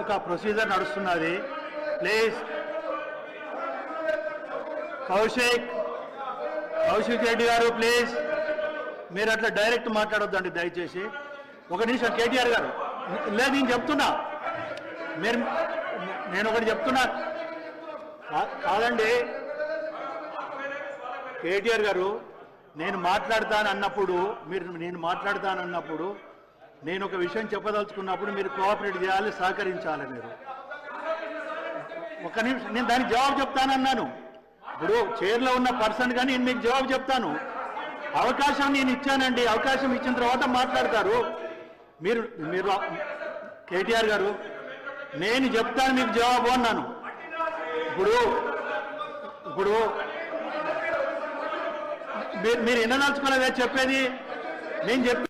ఒక ప్రొసీజర్ నడుస్తున్నది. ప్లీజ్ కౌశిక్ కౌశిక్ రెడ్డి గారు ప్లీజ్ మీరు అట్లా డైరెక్ట్ మాట్లాడొద్దండి దయచేసి. ఒక నిమిషం కేటీఆర్ గారు. లేదు నేను చెప్తున్నా. మీరు నేను ఒకటి చెప్తున్నా. కాదండి. కేటీఆర్ గారు నేను మాట్లాడతాను అన్నప్పుడు మీరు నేను మాట్లాడతాను అన్నప్పుడు నేను ఒక విషయం చెప్పదలుచుకున్నప్పుడు మీరు కోఆపరేట్ చేయాలి సహకరించాలి మీరు. ఒక నిమిషం నేను దానికి జవాబు చెప్తానన్నాను. ఇప్పుడు చైర్లో ఉన్న పర్సన్ కానీ నేను మీకు జవాబు చెప్తాను. అవకాశం నేను ఇచ్చానండి. అవకాశం ఇచ్చిన తర్వాత మాట్లాడతారు. మీరు మీరు కేటీఆర్ గారు నేను చెప్తాను మీకు జవాబు అన్నాను. ఇప్పుడు ఇప్పుడు మీరు మీరు ఎన్నదలుచుకోలేదా చెప్పేది? నేను చెప్పి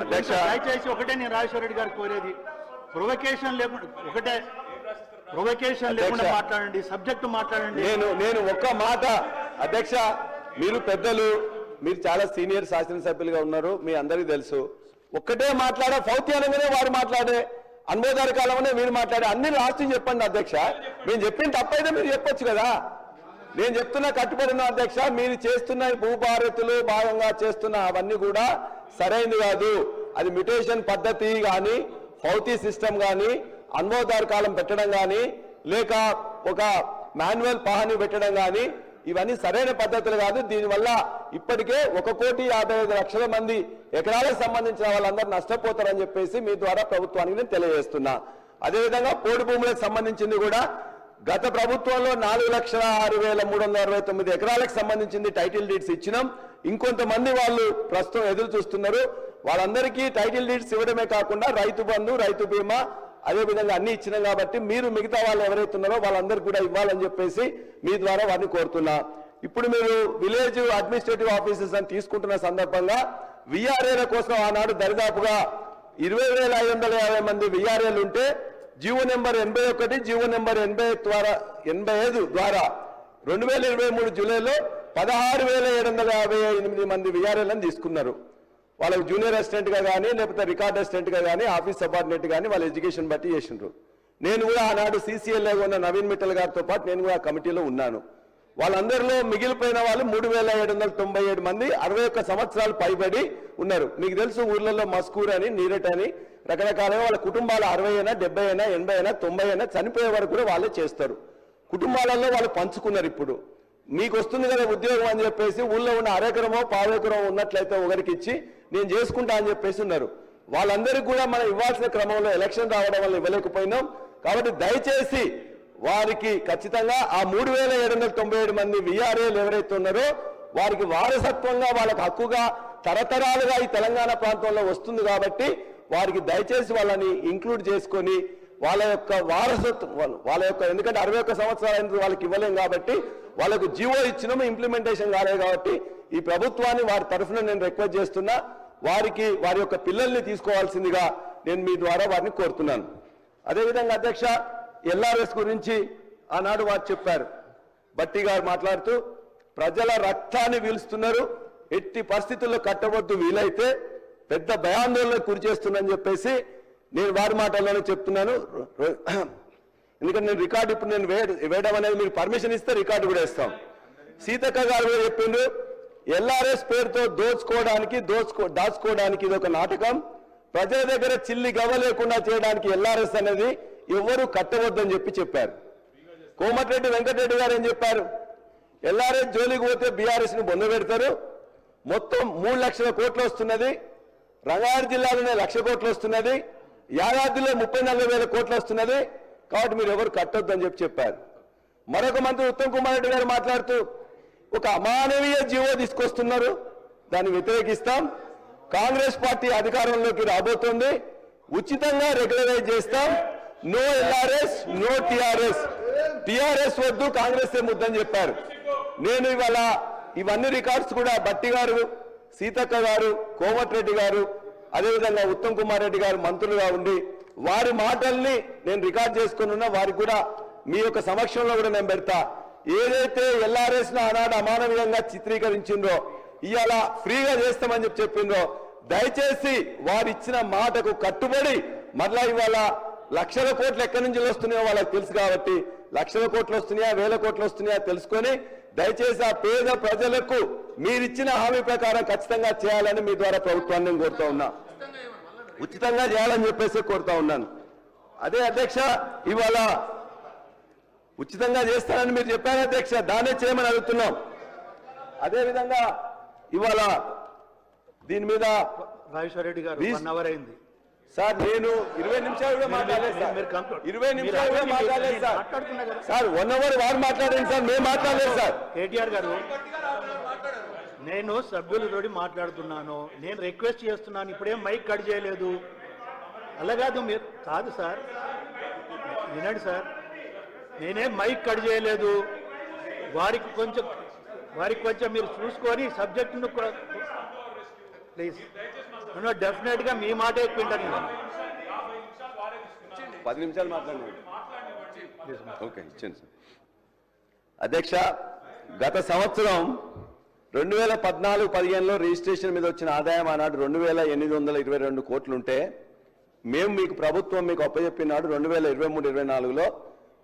దయచేసి ఒకటే నేను రాజేశ్వర రెడ్డి గారు కోరేది. ప్రొవకేషన్ లేకుండా ఒకటే ప్రొవకేషన్ లేకుండా. మాట్లాడండి సబ్జెక్టు మాట్లాడండి. నేను నేను ఒక్క మాట. అధ్యక్ష మీరు పెద్దలు మీరు చాలా సీనియర్ శాసనసభ్యులుగా ఉన్నారు మీ అందరికీ తెలుసు. ఒక్కటే మాట్లాడే ఫౌతి అనగానే వారు మాట్లాడే అనుమోదార కాలంలోనే మీరు మాట్లాడే అన్ని లాస్ట్ చెప్పండి అధ్యక్ష. మేము చెప్పిన తప్పైతే మీరు చెప్పొచ్చు కదా. నేను చెప్తున్నా కట్టుబడిన అధ్యక్ష మీరు చేస్తున్న భూభారతులు భాగంగా చేస్తున్న అవన్నీ కూడా సరైనది కాదు. అది మ్యుటేషన్ పద్ధతి కానీ ఫౌతీ సిస్టమ్ కానీ అన్మోదార్ కాలం పెట్టడం కానీ లేక ఒక మాన్యువల్ పహాని పెట్టడం కానీ ఇవన్నీ సరైన పద్ధతులు కాదు. దీనివల్ల ఇప్పటికే ఒక కోటి యాభై ఐదు లక్షల మంది ఎకరాలకు సంబంధించిన వాళ్ళందరూ నష్టపోతారని చెప్పేసి మీ ద్వారా ప్రభుత్వానికి నేను తెలియజేస్తున్నా. అదేవిధంగా పోడు భూములకు సంబంధించింది కూడా గత ప్రభుత్వంలో నాలుగు లక్షల ఆరు వేల మూడు వందల అరవై తొమ్మిది ఎకరాలకు సంబంధించింది టైటిల్ డీడ్స్ ఇచ్చినాం. ఇంకొంతమంది వాళ్ళు ప్రస్తుతం ఎదురు చూస్తున్నారు. వాళ్ళందరికీ టైటిల్ డీడ్స్ ఇవ్వడమే కాకుండా రైతు బంధు రైతు బీమా అదే విధంగా అన్ని ఇచ్చినాం కాబట్టి మీరు మిగతా వాళ్ళు ఎవరైతే ఉన్నారో వాళ్ళందరికీ కూడా ఇవ్వాలని చెప్పేసి మీ ద్వారా వారిని కోరుతున్నా. ఇప్పుడు మీరు విలేజ్ అడ్మినిస్ట్రేటివ్ ఆఫీసెస్ అని తీసుకుంటున్న సందర్భంగా విఆర్ఏల కోసం ఆనాడు దరిదాపుగా ఇరవై వేల ఐదు వందల యాభై మంది విఆర్ఏలు ఉంటే జీవో నెంబర్ ఎనభై ఒకటి జీవో నెంబర్ ఎనభై ద్వారా ఎనభై ఐదు ద్వారా రెండు వేల ఇరవై మూడు జూలైలో పదహారు వేల ఏడు వందల యాభై ఎనిమిది మంది విఆర్ఎల్ని తీసుకున్నారు. వాళ్ళకి జూనియర్ అసిస్టెంట్గా కానీ లేకపోతే రికార్డ్ అసిస్టెంట్గా కానీ ఆఫీస్ సబార్డినేట్ కానీ వాళ్ళ ఎడ్యుకేషన్ బట్టి చేసిండ్రు. నేను కూడా ఆనాడు సీసీఎల్ఏ ఉన్న నవీన్ మిట్టల్ గారితో పాటు నేను కూడా ఆ కమిటీలో ఉన్నాను. వాళ్ళందరిలో మిగిలిపోయిన వాళ్ళు మూడు వేల ఏడు వందల తొంభై ఏడు మంది అరవై ఒక్క సంవత్సరాలు పైబడి ఉన్నారు. మీకు తెలుసు ఊర్లలో మస్కూర్ అని నీరట్ అని రకరకాలుగా వాళ్ళ కుటుంబాలు అరవై అయినా డెబ్బై అయినా ఎనభై అయినా తొంభై అయినా చనిపోయే వరకు కూడా వాళ్ళే చేస్తారు. కుటుంబాలలో వాళ్ళు పంచుకున్నారు ఇప్పుడు. మీకు వస్తుంది కదా ఉద్యోగం అని చెప్పేసి ఊళ్ళో ఉన్న అరెకరమో పావేకరమో ఉన్నట్లయితే ఒకరికి ఇచ్చి నేను చేసుకుంటా అని చెప్పేసి ఉన్నారు. వాళ్ళందరికీ కూడా మనం ఇవ్వాల్సిన క్రమంలో ఎలక్షన్ రావడం వల్ల ఇవ్వలేకపోయినాం. కాబట్టి దయచేసి వారికి ఖచ్చితంగా ఆ మూడు వేల ఏడు వందల తొంభై ఏడు మంది విఆర్ఏలు ఎవరైతే ఉన్నారో వారికి వారసత్వంగా వాళ్ళకి హక్కుగా తరతరాలుగా ఈ తెలంగాణ ప్రాంతంలో వస్తుంది కాబట్టి వారికి దయచేసి వాళ్ళని ఇంక్లూడ్ చేసుకొని వాళ్ళ యొక్క వారసత్వం వాళ్ళ- వాళ్ళ యొక్క ఎందుకంటే అరవై ఒక్క సంవత్సరాలు అయిన వాళ్ళకి ఇవ్వలేం కాబట్టి వాళ్ళకు జీవో ఇచ్చినాము ఇంప్లిమెంటేషన్ కాలేదు కాబట్టి ఈ ప్రభుత్వాన్ని వారి తరఫున నేను రిక్వెస్ట్ చేస్తున్నా వారికి వారి యొక్క పిల్లల్ని తీసుకోవాల్సిందిగా నేను మీ ద్వారా వారిని కోరుతున్నాను. అదేవిధంగా అధ్యక్ష ఎల్ఆర్ఎస్ గురించి ఆనాడు వారు చెప్పారు. బట్టి గారు మాట్లాడుతూ ప్రజల రక్తాన్ని పీలుస్తున్నారు ఎట్టి పరిస్థితుల్లో కట్టవద్దు వీలైతే పెద్ద భయాందోళనకు గురి చేస్తుందని చెప్పేసి నేను వారి మాటల్లోనే చెప్తున్నాను. ఎందుకంటే నేను రికార్డు ఇప్పుడు నేను వేయడం అనేది మీరు పర్మిషన్ ఇస్తే రికార్డు కూడా ఇస్తాం సీతక్క గారు కూడా చెప్పిండు ఎల్ఆర్ఎస్ పేరుతో దోచుకోవడానికి దోచుకో దాచుకోవడానికి ఇది ఒక నాటకం. ప్రజల దగ్గర చిల్లి గవ్వ లేకుండా చేయడానికి ఎల్ఆర్ఎస్ అనేది ఎవరు కట్టవద్దని చెప్పి చెప్పారు. కోమటిరెడ్డి వెంకటరెడ్డి గారు ఏం చెప్పారు? ఎల్ఆర్ఎస్ జోలికి పోతే బీఆర్ఎస్ని బొంద పెడతారు. మొత్తం మూడు లక్షల కోట్లు వస్తున్నది. రంగారెడ్డి జిల్లాలోనే లక్ష కోట్లు వస్తున్నది. యాదాద్రిలో ముప్పై నలభై వేల కోట్లు వస్తున్నది. కాబట్టి మీరు ఎవరు కట్టొద్దని చెప్పి చెప్పారు. మరొక మంత్రి ఉత్తమ్ కుమార్ రెడ్డి గారు మాట్లాడుతూ ఒక అమానవీయ జీవో తీసుకొస్తున్నారు. దాన్ని వ్యతిరేకిస్తాం. కాంగ్రెస్ పార్టీ అధికారంలోకి రాబోతోంది. ఉచితంగా రెగ్యులరైజ్ చేస్తాం. No LRS no TRS. TRS వద్దు కాంగ్రెస్ ముద్దని చెప్పారు. నేను ఇవాళ ఇవన్నీ రికార్డ్స్ కూడా బట్టి గారు సీతక్క గారు కోమటిరెడ్డి గారు అదేవిధంగా ఉత్తమ్ కుమార్ రెడ్డి గారు మంత్రులుగా ఉండి వారి మాటల్ని నేను రికార్డ్ చేసుకుని ఉన్నా వారికి కూడా మీ యొక్క సమక్షంలో కూడా నేను పెడతా. ఏదైతే ఎల్ఆర్ఎస్ ఆనాడు అమానవీయంగా చిత్రీకరించిందో ఇవాళ ఫ్రీగా చేస్తామని చెప్పి చెప్పిందో దయచేసి వారు ఇచ్చిన మాటకు కట్టుబడి మరలా ఇవాళ లక్షల కోట్లు ఎక్కడి నుంచి వస్తున్నాయో వాళ్ళకి తెలుసు కాబట్టి లక్షల కోట్లు వస్తున్నాయా వేల కోట్లు వస్తున్నాయా తెలుసుకొని దయచేసి ఆ పేద ప్రజలకు మీరిచ్చిన హామీ ప్రకారం ఖచ్చితంగా చేయాలని మీ ద్వారా ప్రభుత్వాన్ని నేను కోరుతా ఉన్నా. ఉచితంగా చేయాలని చెప్పేసి కోరుతా ఉన్నాను. అదే అధ్యక్ష ఇవాళ ఉచితంగా చేస్తారని మీరు చెప్పారు అధ్యక్ష దానే చేయమని అడుగుతున్నాం. అదే విధంగా ఇవాళ దీని మీద Rajeshwara Reddy garu Please. One hour అయింది. సార్ నేను ఇరవై నిమిషాలు కూడా మాట్లాడలేదు సార్. ఇరవై నిమిషాలు కూడా మాట్లాడలేదు సార్. సార్ వన్ అవర్ వారు మాట్లాడండి సార్ మేము మాట్లాడలేదు సార్. కేటీఆర్ గారు నేను సభ్యులతోటి మాట్లాడుతున్నాను. నేను రిక్వెస్ట్ చేస్తున్నాను ఇప్పుడేం మైక్ కట్ చేయలేదు. అలా కాదు మీరు. కాదు సార్. వినండి సార్. నేనేం మైక్ కట్ చేయలేదు. వారికి కొంచెం వారికి కొంచెం మీరు చూసుకొని సబ్జెక్టును ప్లీజ్. నేను డెఫినెట్గా మీ మాట ఎక్కువ పది నిమిషాలు మాట్లాడండి. ఓకే ఇచ్చాను సార్. అధ్యక్ష గత సంవత్సరం రెండు వేల పద్నాలుగు పదిహేనులో రిజిస్ట్రేషన్ మీద వచ్చిన ఆదాయం ఆనాడు రెండు వేల ఎనిమిది వందల ఇరవై రెండు కోట్లుంటే మేము మీకు ప్రభుత్వం మీకు అప్పచెప్పినాడు రెండు వేల ఇరవై మూడు ఇరవై నాలుగులో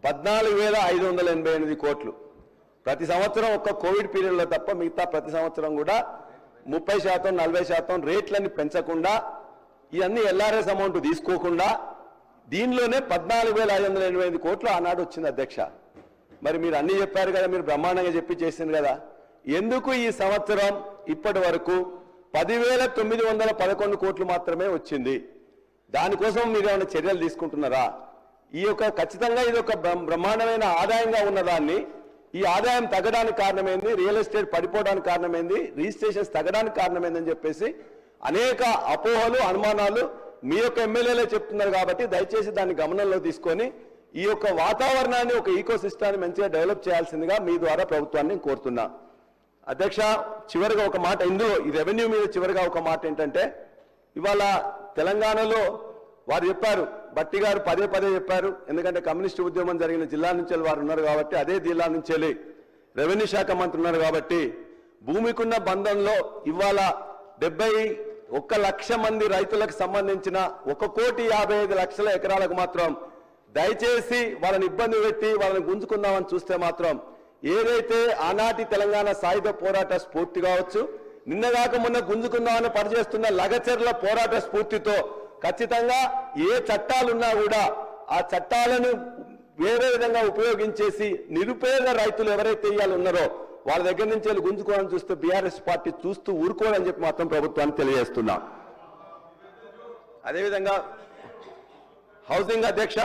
పద్నాలుగు వేల ఐదు వందల ఎనభై ఎనిమిది కోట్లు. ప్రతి సంవత్సరం ఒక్క కోవిడ్ పీరియడ్లో తప్ప మిగతా ప్రతి సంవత్సరం కూడా ముప్పై శాతం నలభై శాతం రేట్లని పెంచకుండా ఇవన్నీ ఎల్ఆర్ఎస్ అమౌంట్ తీసుకోకుండా దీనిలోనే పద్నాలుగు వేల ఐదు వందల ఎనభై ఐదు కోట్లు ఆనాడు వచ్చింది అధ్యక్ష. మరి మీరు అన్ని చెప్పారు కదా మీరు బ్రహ్మాండంగా చెప్పి చేసింది కదా. ఎందుకు ఈ సంవత్సరం ఇప్పటి వరకు పదివేల తొమ్మిది వందల పదకొండు కోట్లు మాత్రమే వచ్చింది? దానికోసం మీరు ఏమైనా చర్యలు తీసుకుంటున్నారా? ఈ యొక్క ఖచ్చితంగా ఇది ఒక బ్రహ్మాండమైన ఆదాయంగా ఉన్నదాన్ని ఈ ఆదాయం తగ్గడానికి కారణమైంది రియల్ ఎస్టేట్ పడిపోవడానికి కారణమైంది రిజిస్ట్రేషన్స్ తగ్గడానికి కారణమైందని చెప్పేసి అనేక అపోహలు అనుమానాలు మీ యొక్క ఎమ్మెల్యేలే చెప్తున్నారు కాబట్టి దయచేసి దాన్ని గమనంలో తీసుకొని ఈ యొక్క వాతావరణాన్ని ఒక ఈకో సిస్టాన్ని మంచిగా డెవలప్ చేయాల్సిందిగా మీ ద్వారా ప్రభుత్వాన్ని కోరుతున్నా. అధ్యక్ష చివరిగా ఒక మాట ఇందులో ఈ రెవెన్యూ మీద చివరిగా ఒక మాట ఏంటంటే ఇవాళ తెలంగాణలో వారు చెప్పారు బట్టి గారు పదే పదే చెప్పారు. ఎందుకంటే కమ్యూనిస్ట్ ఉద్యమం జరిగిన జిల్లా నుంచి వారు ఉన్నారు కాబట్టి అదే జిల్లా నుంచి రెవెన్యూ శాఖ మంత్రి ఉన్నారు కాబట్టి భూమికున్న బంధంలో ఇవాళ డెబ్బై ఒక్క లక్ష మంది రైతులకు సంబంధించిన ఒక కోటి యాభై ఐదు లక్షల ఎకరాలకు మాత్రం దయచేసి వాళ్ళని ఇబ్బంది పెట్టి వాళ్ళని గుంజుకుందామని చూస్తే మాత్రం ఏదైతే ఆనాటి తెలంగాణ సాయుధ పోరాట స్ఫూర్తి కావచ్చు నిన్నగాక మొన్న గుంజుకుందామని పనిచేస్తున్న లగచర్ల పోరాట స్ఫూర్తితో ఖచ్చితంగా ఏ చట్టాలున్నా కూడా ఆ చట్టాలను వేరే విధంగా ఉపయోగించేసి నిరుపేద రైతులు ఎవరైతే ఇవాళ ఉన్నారో వాళ్ళ దగ్గర నుంచి వెళ్ళి గుంజుకోవాలని చూస్తే బీఆర్ఎస్ పార్టీ చూస్తూ ఊరుకోవాలని చెప్పి మాత్రం ప్రభుత్వాన్ని తెలియజేస్తున్నా. అదేవిధంగా హౌసింగ్ అధ్యక్ష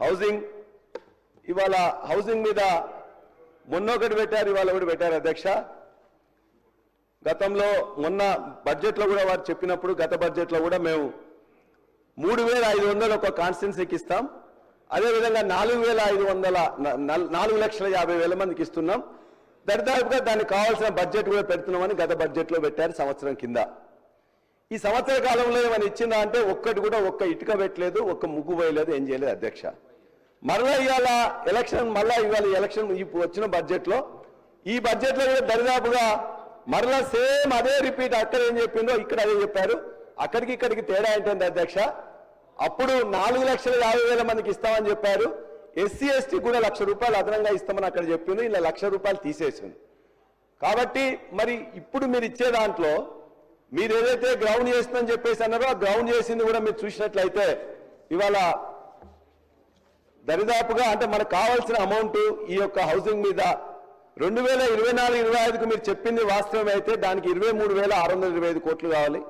హౌసింగ్ ఇవాళ హౌసింగ్ మీద మొన్న ఒకటి పెట్టారు ఇవాళ ఒకటి పెట్టారు అధ్యక్ష. గతంలో మొన్న బడ్జెట్లో కూడా వారు చెప్పినప్పుడు గత బడ్జెట్లో కూడా మేము మూడు వేల ఐదు వందలు ఒక కాన్స్టిట్యున్సీకి ఇస్తాం. అదేవిధంగా నాలుగు వేల ఐదు వందల నల్- నాలుగు లక్షల యాభై వేల మందికి ఇస్తున్నాం. దరిదాపుగా దానికి కావాల్సిన బడ్జెట్ కూడా పెడుతున్నామని గత బడ్జెట్లో పెట్టారు సంవత్సరం కింద. ఈ సంవత్సర కాలంలో ఏమైనా ఇచ్చిందా అంటే ఒక్కటి కూడా ఒక్క ఇటుక పెట్టలేదు ఒక్క ముగ్గు పోయలేదు ఏం చేయలేదు అధ్యక్ష. మరలా ఇవాళ ఎలక్షన్ మళ్ళా ఇవాళ ఎలక్షన్ వచ్చిన బడ్జెట్లో ఈ బడ్జెట్లో కూడా దరిదాపుగా మరలా సేమ్ అదే రిపీట్ అక్కడ ఏం చెప్పిందో ఇక్కడ అదే చెప్పారు. అక్కడికి ఇక్కడికి తేడా ఏంటంటే అధ్యక్ష అప్పుడు నాలుగు లక్షల యాభై వేల మందికి ఇస్తామని చెప్పారు. ఎస్సీ ఎస్టీ కూడా లక్ష రూపాయలు అదనంగా ఇస్తామని అక్కడ చెప్పింది. ఇలా లక్ష రూపాయలు తీసేసింది. కాబట్టి మరి ఇప్పుడు మీరు ఇచ్చే దాంట్లో మీరు ఏదైతే గ్రౌండ్ చేస్తుందని చెప్పేసి అన్నారో ఆ గ్రౌండ్ చేసింది కూడా మీరు చూసినట్లయితే ఇవాళ దరిదాపుగా అంటే మనకు కావాల్సిన అమౌంట్ ఈ యొక్క హౌసింగ్ మీద రెండు వేల ఇరవై నాలుగు ఇరవై ఐదుకు మీరు చెప్పింది వాస్తవం అయితే దానికి ఇరవై మూడు వేల ఆరు వందల ఇరవై ఐదు కోట్లు కావాలి.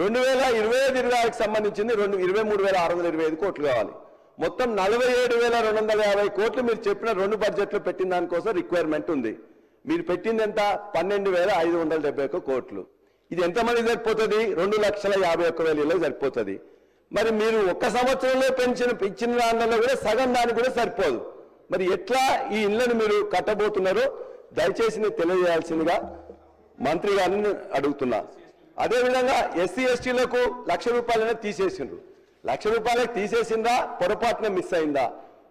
రెండు వేల ఇరవై ఐదు ఇరవై ఐదుకు సంబంధించింది రెండు ఇరవై మూడు వేల ఆరు వందల ఇరవై ఐదు కోట్లు కావాలి. మొత్తం నలభై ఏడు వేల రెండు వందల యాభై కోట్లు మీరు చెప్పిన రెండు బడ్జెట్లు పెట్టిన దానికోసం రిక్వైర్మెంట్ ఉంది. మీరు పెట్టింది ఎంత? పన్నెండు వేల ఐదు వందల డెబ్బై ఒక్క కోట్లు. ఇది ఎంతమంది సరిపోతుంది? రెండు లక్షల యాభై ఒక్క వేల ఇళ్ళకి సరిపోతుంది. మరి మీరు ఒక్క సంవత్సరంలో పెంచిన ఇచ్చిన దానిలో కూడా సగం దానికి కూడా సరిపోదు. మరి ఎట్లా ఈ ఇళ్ళను మీరు కట్టబోతున్నారో దయచేసి తెలియజేయాల్సిందిగా మంత్రి గారిని అడుగుతున్నా. అదేవిధంగా ఎస్సీ ఎస్టీలకు లక్ష రూపాయలనే తీసేసిండ్రు. లక్ష రూపాయలకు తీసేసిందా? పొరపాటున మిస్ అయిందా?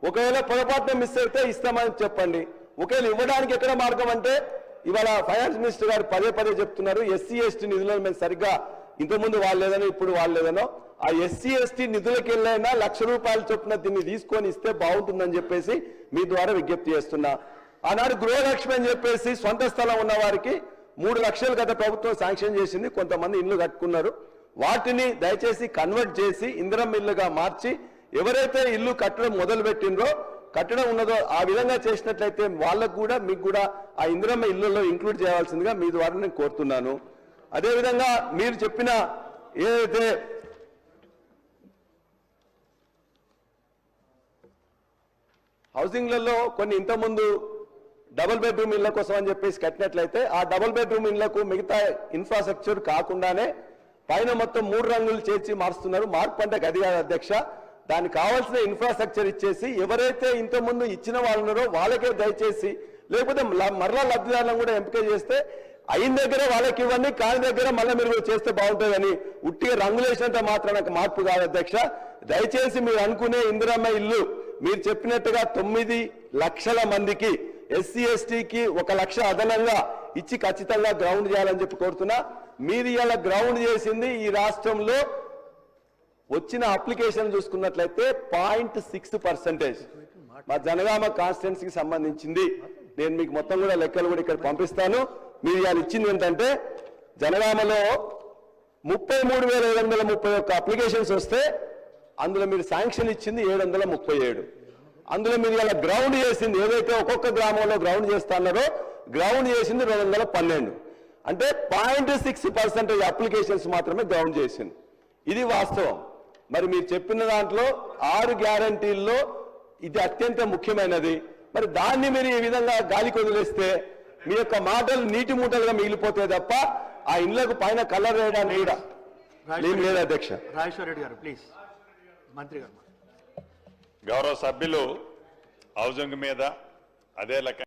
ఒకవేళ పొరపాటున మిస్ అయితే ఇస్తామని చెప్పండి. ఒకవేళ ఇవ్వడానికి ఎక్కడ మార్గం అంటే ఇవాళ ఫైనాన్స్ మినిస్టర్ గారు పదే పదే చెప్తున్నారు ఎస్సీ ఎస్టీ నిధులను మేము సరిగ్గా ఇంతకుముందు వాళ్ళేదనో ఇప్పుడు వాళ్ళేదనో ఆ ఎస్సీ ఎస్టీ నిధులకెళ్ళైనా లక్ష రూపాయల చొప్పున దీన్ని తీసుకొని ఇస్తే బాగుంటుందని చెప్పేసి మీ ద్వారా విజ్ఞప్తి చేస్తున్నా. ఆనాడు గృహలక్ష్మి అని చెప్పేసి సొంత స్థలం ఉన్న వారికి మూడు లక్షలు గత ప్రభుత్వం శాంక్షన్ చేసింది కొంతమంది ఇల్లు కట్టుకున్నారు. వాటిని దయచేసి కన్వర్ట్ చేసి ఇందిరం ఇల్లుగా మార్చి ఎవరైతే ఇల్లు కట్టడం మొదలుపెట్టిండ్రో కట్టడం ఉన్నదో ఆ విధంగా చేసినట్లయితే వాళ్ళకు కూడా మీకు కూడా ఆ ఇందిరమ్మ ఇల్లులో ఇంక్లూడ్ చేయాల్సిందిగా మీ ద్వారా నేను కోరుతున్నాను. అదేవిధంగా మీరు చెప్పిన ఏదైతే హౌసింగ్లలో కొన్ని ఇంతకుముందు డబుల్ బెడ్రూమ్ ఇళ్ళ కోసం అని చెప్పేసి కట్టినట్లయితే ఆ డబుల్ బెడ్రూమ్ ఇళ్ళకు మిగతా ఇన్ఫ్రాస్ట్రక్చర్ కాకుండానే పైన మొత్తం మూడు రంగులు చేర్చి మారుస్తున్నారు మార్పు అంటే గది అధ్యక్ష. దానికి కావాల్సిన ఇన్ఫ్రాస్ట్రక్చర్ ఇచ్చేసి ఎవరైతే ఇంతకుముందు ఇచ్చిన వాళ్ళు ఉన్నారో వాళ్ళకే దయచేసి లేకపోతే మరలా లబ్ధిదారులను కూడా ఎంపిక చేస్తే అయిన దగ్గర వాళ్ళకి ఇవ్వండి కాని దగ్గర మళ్ళీ మీరు చేస్తే బాగుంటుందని ఉట్టిగా రంగులేసినంత మాత్రం నాకు మార్పు కాదు అధ్యక్ష. దయచేసి మీరు అనుకునే ఇందిరమ్మ ఇల్లు మీరు చెప్పినట్టుగా తొమ్మిది లక్షల మందికి ఎస్సీ ఎస్టీకి ఒక లక్ష అదనంగా ఇచ్చి ఖచ్చితంగా గ్రౌండ్ చేయాలని చెప్పి కోరుతున్నా. మీరు ఇలా గ్రౌండ్ చేసింది ఈ రాష్ట్రంలో వచ్చిన అప్లికేషన్ చూసుకున్నట్లయితే పాయింట్ సిక్స్ పర్సెంటేజ్ మా జనగామ కాన్స్టిట్యున్సీకి సంబంధించింది. నేను మీకు మొత్తం కూడా లెక్కలు కూడా ఇక్కడ పంపిస్తాను. మీరు ఇవాళ ఇచ్చింది ఏంటంటే జనగామలో ముప్పై మూడు వేల ఏడు వందల ముప్పై ఒక్క అప్లికేషన్స్ వస్తే అందులో మీరు శాంక్షన్ ఇచ్చింది ఏడు వందల ముప్పై ఏడు. అందులో మీరు ఇలా గ్రౌండ్ చేసింది ఏదైతే ఒక్కొక్క గ్రామంలో గ్రౌండ్ చేస్తున్నారో గ్రౌండ్ చేసింది రెండు వందల పన్నెండు. అంటే పాయింట్ సిక్స్ పర్సెంటేజ్ అప్లికేషన్స్ మాత్రమే గ్రౌండ్ చేసింది. ఇది వాస్తవం. మరి మీరు చెప్పిన దాంట్లో ఆరు గ్యారంటీల్లో ఇది అత్యంత ముఖ్యమైనది. మరి దాన్ని మీరు ఈ విధంగా గాలికి వదిలేస్తే మీ యొక్క మాటలు నీటి మూటలుగా మిగిలిపోతాయి తప్ప ఆ ఇండ్లకు పైన కలర్ వేయడానికి కూడా ఏం లేదు అధ్యక్ష? రాజేశ్వర రెడ్డి గారు ప్లీజ్ మంత్రి గారు. గౌరవ సభ్యులు హౌసింగ్ మీద అదే లెక్క